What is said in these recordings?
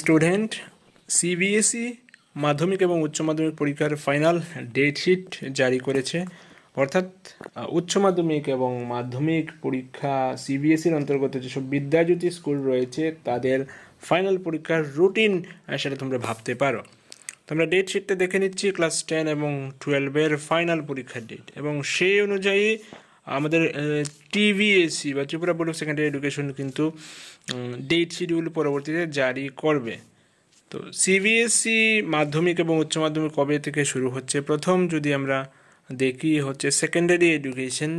Student, CBSE, মাধ্যমিক এবং উচ্চ মাধ্যমিক পরীক্ষার ফাইনাল ডেট শিট জারি করেছে। অর্থাৎ উচ্চ মাধ্যমিক এবং মাধ্যমিক পরীক্ষা সিবিএসইর অন্তর্গত যেসব বিদ্যাজ্যোতি স্কুল রয়েছে, তাদের ফাইনাল পরীক্ষার রুটিন সেটা তোমরা ভাবতে পারো। তোমরা ডেট শিটটা দেখে নিচ্ছি, ক্লাস টেন এবং টুয়েলভের ফাইনাল পরীক্ষার ডেট। এবং সেই অনুযায়ী আমাদের টিভিএসসি বা Tripura board of secondary education কিন্তু ডেট শিডিউল পরবর্তীতে জারি করবে। তো সিবিএসসি মাধ্যমিক এবং উচ্চ মাধ্যমিক কবে থেকে শুরু হচ্ছে? প্রথম যদি আমরা দেখি, হচ্ছে secondary education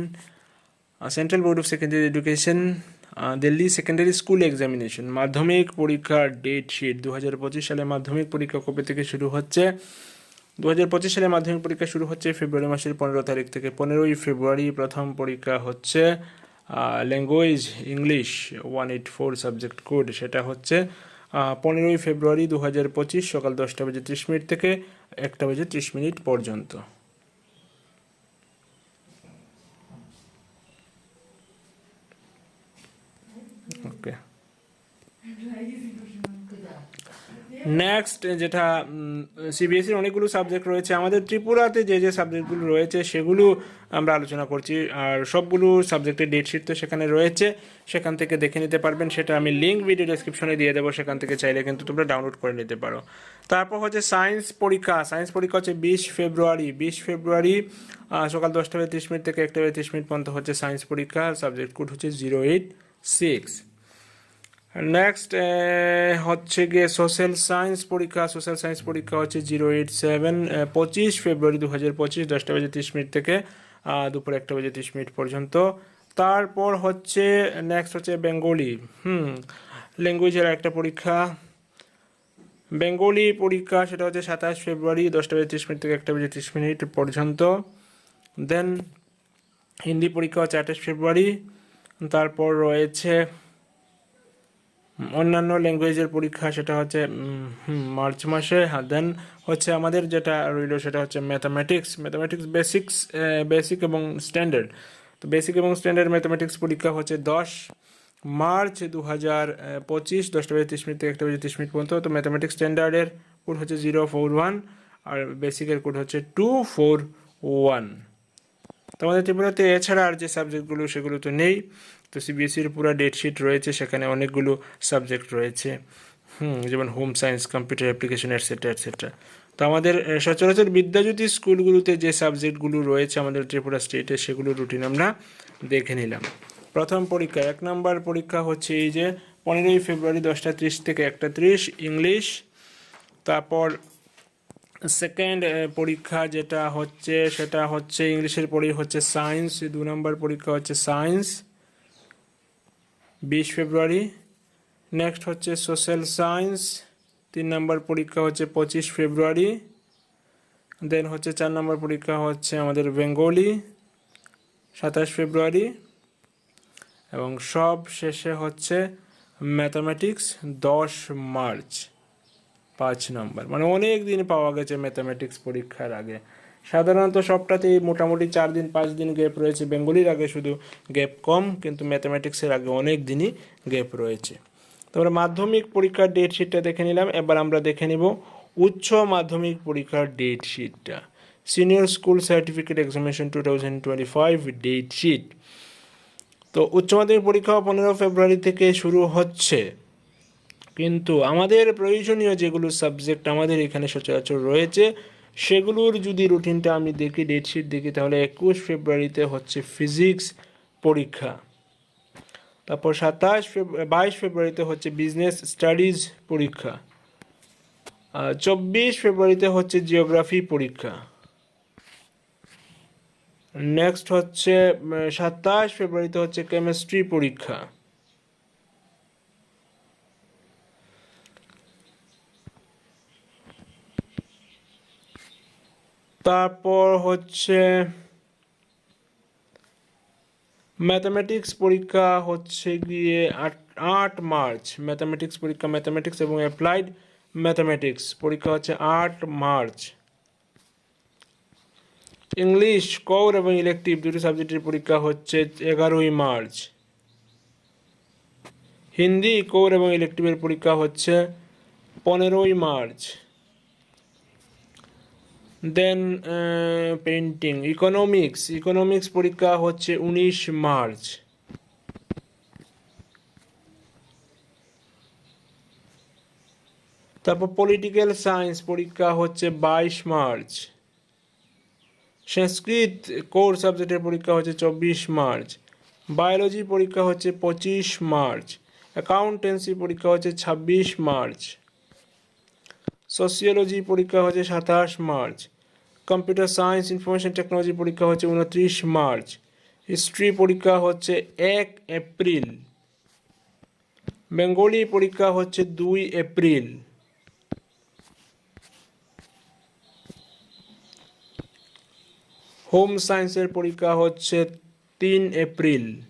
central board of secondary education Delhi secondary school examination মাধ্যমিক পরীক্ষার ডেট শিট দু হাজার পঁচিশ সালে মাধ্যমিক পরীক্ষা কবে থেকে শুরু হচ্ছে? দু হাজার পঁচিশ সালে মাধ্যমিক পরীক্ষা শুরু হচ্ছে ফেব্রুয়ারি মাসের পনেরো তারিখ থেকে। পনেরোই ফেব্রুয়ারি প্রথম পরীক্ষা হচ্ছে language English one eight four subject code সেটা হচ্ছে পনেরোই ফেব্রুয়ারি দু হাজার পঁচিশ সকাল দশটা বাজে ত্রিশ মিনিট থেকে একটা বেজে ত্রিশ মিনিট পর্যন্ত। নেক্সট যেটা সিবিএসসির অনেকগুলো সাবজেক্ট রয়েছে, আমাদের ত্রিপুরাতে যে যে সাবজেক্টগুলো রয়েছে, সেগুলো আমরা আলোচনা করছি। আর সবগুলো সাবজেক্টের ডেটশিট তো সেখানে রয়েছে, সেখান থেকে দেখে নিতে পারবেন। সেটা আমি লিঙ্ক ভিডিও ডেসক্রিপশনে দিয়ে দেবো, সেখান থেকে চাইলে কিন্তু তোমরা ডাউনলোড করে নিতে পারো। তারপর হচ্ছে সায়েন্স পরীক্ষা সায়েন্স পরীক্ষা হচ্ছে বিশ ফেব্রুয়ারি। বিশ ফেব্রুয়ারি সকাল দশটা বেজে তিরিশ মিনিট থেকে একটা বেজে তিরিশ মিনিট পর্যন্ত হচ্ছে সায়েন্স পরীক্ষা। সাবজেক্ট কোড হচ্ছে জিরো এইট সিক্স নেক্সট হচ্ছে গিয়ে সোশ্যাল সায়েন্স পরীক্ষা। সোশ্যাল সায়েন্স পরীক্ষা হচ্ছে জিরো এইট সেভেন পঁচিশ ফেব্রুয়ারি দু হাজার পঁচিশ, দশটা বেজে তিরিশ মিনিট থেকে দুপুর একটা বেজে তিরিশ মিনিট পর্যন্ত। তারপর হচ্ছে নেক্সট হচ্ছে বেঙ্গলি হুম ল্যাঙ্গুয়েজের একটা পরীক্ষা। বেঙ্গলি পরীক্ষা, সেটা হচ্ছে সাতাশ ফেব্রুয়ারি দশটা বেজে তিরিশ মিনিট থেকে একটা বেজে তিরিশ মিনিট পর্যন্ত। দেন হিন্দি পরীক্ষা হচ্ছে আঠাশ ফেব্রুয়ারি তারপর রয়েছে অন্যান্য ল্যাঙ্গুয়েজের পরীক্ষা, সেটা হচ্ছে মার্চ মাসে দেন হচ্ছে আমাদের যেটা রইল সেটা হচ্ছে ম্যাথামেটিক্স ম্যাথামেটিক্স বেসিক্স বেসিক এবং স্ট্যান্ডার্ড তো বেসিক এবং স্ট্যান্ডার্ড ম্যাথামেটিক্স পরীক্ষা হচ্ছে দশ মার্চ দু হাজার পঁচিশ, দশটা বেজে তিরিশ মিনিট থেকে একটা বেজে তিরিশ মিনিট পর্যন্ত। তো ম্যাথামেটিক্স স্ট্যান্ডার্ডের কোড হচ্ছে জিরো ফোর ওয়ান আর বেসিকের কোড হচ্ছে টু ফোর ওয়ান তো আমাদের ত্রিপুরাতে এছাড়া আর যে সাবজেক্টগুলো সেগুলো তো নেই। তো সিবিএসসির পুরো ডেটশিট রয়েছে, সেখানে অনেকগুলো সাবজেক্ট রয়েছে। হুম, যেমন home science computer application etcetera etcetera তো আমাদের সচরাচর বিদ্যাজ্যোতি স্কুলগুলোতে যে সাবজেক্টগুলো রয়েছে আমাদের ত্রিপুরা স্টেটে সেগুলো রুটিন আমরা দেখে নিলাম। প্রথম পরীক্ষা, এক নম্বর পরীক্ষা হচ্ছে এই যে, পনেরোই ফেব্রুয়ারি দশটা ত্রিশ থেকে একটা ত্রিশ, ইংলিশ। তারপর সেকেন্ড পরীক্ষা যেটা হচ্ছে, সেটা হচ্ছে ইংলিশের পরেই হচ্ছে সায়েন্স দু নম্বর পরীক্ষা হচ্ছে সায়েন্স বিশ ফেব্রুয়ারি। নেক্সট হচ্ছে সোশ্যাল সায়েন্স তিন নম্বর পরীক্ষা হচ্ছে পঁচিশ ফেব্রুয়ারি। দেন হচ্ছে চার নম্বর পরীক্ষা হচ্ছে আমাদের বেঙ্গলি, সাতাশ ফেব্রুয়ারি। এবং সব শেষে হচ্ছে ম্যাথামেটিক্স দশ মার্চ। পাঁচ নম্বর। মানে অনেক দিন পাওয়া গেছে ম্যাথামেটিক্স পরীক্ষার আগে। সাধারণত সবটাতেই মোটামুটি চার দিন, পাঁচ দিন গ্যাপ রয়েছে। বেঙ্গলির আগে শুধু গ্যাপ কম, কিন্তু ম্যাথামেটিক্সের আগে অনেক দিনই গ্যাপ রয়েছে। তোমরা মাধ্যমিক পরীক্ষার ডেট শিটটা দেখে নিলাম। এবার আমরা দেখে নিব উচ্চ মাধ্যমিক পরীক্ষার date শিটটা senior school certificate examination two thousand twenty five date sheet তো উচ্চ মাধ্যমিক পরীক্ষা পনেরো ফেব্রুয়ারি থেকে শুরু হচ্ছে। কিন্তু আমাদের প্রয়োজনীয় যেগুলো সাবজেক্ট আমাদের এখানে সচরাচর রয়েছে, সেগুলোর যদি রুটিনটা আমি দেখি ডেটশিট দেখি, তাহলে একুশ ফেব্রুয়ারিতে হচ্ছে ফিজিক্স পরীক্ষা। তারপর সাতাশ বাইশ ফেব্রুয়ারিতে হচ্ছে বিজনেস স্টাডিজ পরীক্ষা। চব্বিশ ফেব্রুয়ারিতে হচ্ছে জিওগ্রাফি পরীক্ষা। নেক্সট হচ্ছে সাতাশ ফেব্রুয়ারিতে হচ্ছে কেমিস্ট্রি পরীক্ষা। তারপর হচ্ছে ম্যাথামেটিক্স পরীক্ষা হচ্ছে গিয়ে আট আট মার্চ ম্যাথামেটিক্স পরীক্ষা ম্যাথামেটিক্স এবং অ্যাপ্লাইড ম্যাথামেটিক্স পরীক্ষা হচ্ছে আট মার্চ ইংলিশ কোর এবং ইলেকটিভ দুটি সাবজেক্টের পরীক্ষা হচ্ছে এগারোই মার্চ হিন্দি কোর এবং ইলেকটিভের পরীক্ষা হচ্ছে পনেরোই March then painting economics economics পরীক্ষা হচ্ছে উনিশ মার্চ। তারপর পলিটিক্যাল সায়েন্স পরীক্ষা হচ্ছে বাইশ মার্চ। সংস্কৃত কোর সাবজেক্টের পরীক্ষা হচ্ছে চব্বিশ মার্চ। বায়োলজি পরীক্ষা হচ্ছে পঁচিশ মার্চ। অ্যাকাউন্টেন্সি পরীক্ষা হচ্ছে ছাব্বিশ মার্চ। সোসিওলজি পরীক্ষা হচ্ছে সাতাশ March. Computer science information technology পরীক্ষা হচ্ছে উনত্রিশ মার্চ। হিস্ট্রি পরীক্ষা হচ্ছে এক এপ্রিল। বেঙ্গলি পরীক্ষা হচ্ছে দুই এপ্রিল। হোম সায়েন্সের পরীক্ষা হচ্ছে তিন এপ্রিল।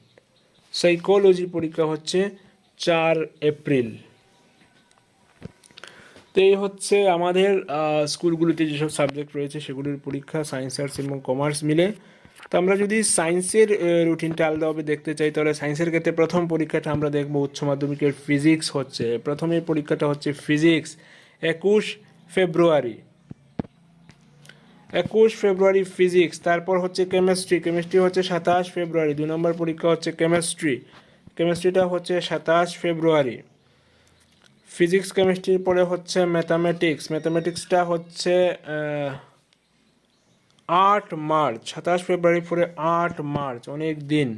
সাইকোলজি পরীক্ষা হচ্ছে চার এপ্রিল। তো এই হচ্ছে আমাদের স্কুলগুলিতে যেসব সাবজেক্ট রয়েছে সেগুলির পরীক্ষা সায়েন্স আর্টস এবং কমার্স মিলে। তো আমরা যদি সায়েন্সের রুটিনটা আলাদাভাবে দেখতে চাই, তাহলে সায়েন্সের ক্ষেত্রে প্রথম পরীক্ষাটা আমরা দেখব উচ্চ মাধ্যমিকের ফিজিক্স হচ্ছে। প্রথমের পরীক্ষাটা হচ্ছে ফিজিক্স একুশ ফেব্রুয়ারি। একুশ ফেব্রুয়ারি ফিজিক্স তারপর হচ্ছে কেমিস্ট্রি কেমিস্ট্রি হচ্ছে সাতাশ ফেব্রুয়ারি। দুই নম্বর পরীক্ষা হচ্ছে কেমিস্ট্রি কেমিস্ট্রিটা হচ্ছে সাতাশ ফেব্রুয়ারি। ফিজিক্স কেমিস্ট্রির পরে হচ্ছে ম্যাথামেটিক্স ম্যাথামেটিক্সটা হচ্ছে আট মার্চ, সাতাশ ফেব্রুয়ারি পরে আট মার্চ, অনেক দিন।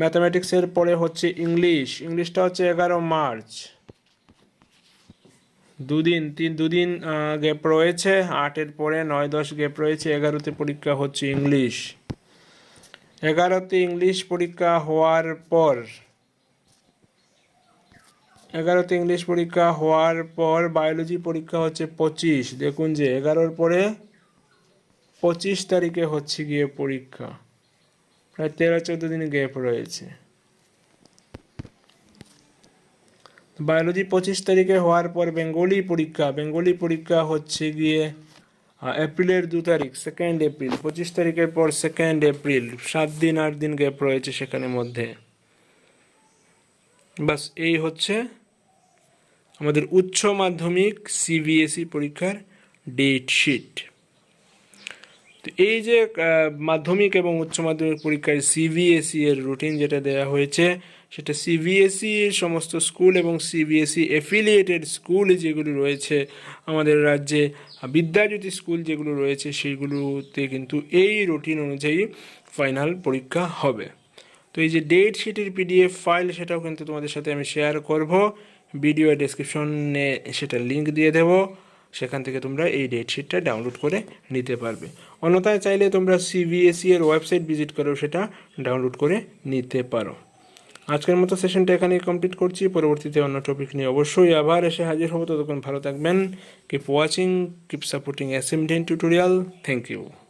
ম্যাথামেটিক্সের পরে হচ্ছে ইংলিশ ইংলিশটা হচ্ছে এগারো মার্চ। দুদিন, তিন, দুদিন গ্যাপ রয়েছে। আটের পরে নয়, দশ গ্যাপ রয়েছে। এগারোতে পরীক্ষা হচ্ছে ইংলিশ এগারোতে ইংলিশ পরীক্ষা হওয়ার পর এগারোতে ইংলিশ পরীক্ষা হওয়ার পর বায়োলজি পরীক্ষা হচ্ছে পঁচিশ। দেখুন যে এগারোর পরে পঁচিশ তারিখে হচ্ছে গিয়ে পরীক্ষা। প্রায় তেরো, চোদ্দ দিন গ্যাপ রয়েছে। বায়োলজি পঁচিশ তারিখে হওয়ার পর বেঙ্গলি পরীক্ষা। বেঙ্গলি পরীক্ষা হচ্ছে গিয়ে এপ্রিলের দু তারিখ সেকেন্ড এপ্রিল। পঁচিশ তারিখের পর সেকেন্ড এপ্রিল। সাত দিন, আট দিন গ্যাপ রয়েছে সেখানে মধ্যে। বাস, এই হচ্ছে আমাদের উচ্চ মাধ্যমিক সিবিএসই পরীক্ষার ডেট শিট তো এই যে মাধ্যমিক এবং উচ্চ মাধ্যমিক পরীক্ষার সিবিএসই এর রুটিন যেটা দেওয়া হয়েছে, সেটা সিবিএসই সমস্ত স্কুল এবং সিবিএসই এফিলিয়েটেড স্কুল যেগুলো রয়েছে, আমাদের রাজ্যে বিদ্যাজ্যোতি স্কুল যেগুলো রয়েছে সেইগুলোতে কিন্তু এই রুটিন অনুযায়ী ফাইনাল পরীক্ষা হবে। তো এই যে ডেট শিটের পিডিএফ ফাইল সেটাও কিন্তু তোমাদের সাথে আমি শেয়ার করব। ভিডিও ডেসক্রিপশনে সেটা লিঙ্ক দিয়ে দেব। সেখান থেকে তোমরা এই ডেট শিটটা ডাউনলোড করে নিতে পারবে। অন্যথায় চাইলে তোমরা সিবিএসই এর ওয়েবসাইট ভিজিট করেও সেটা ডাউনলোড করে নিতে পারো। আজকের মতো সেশনটা এখানেই কমপ্লিট করছি। পরবর্তীতে অন্য টপিক নিয়ে অবশ্যই আবার এসে হাজির হব। ততক্ষণ ভালো থাকবেন। Keep watching keep supporting S tutorial thank you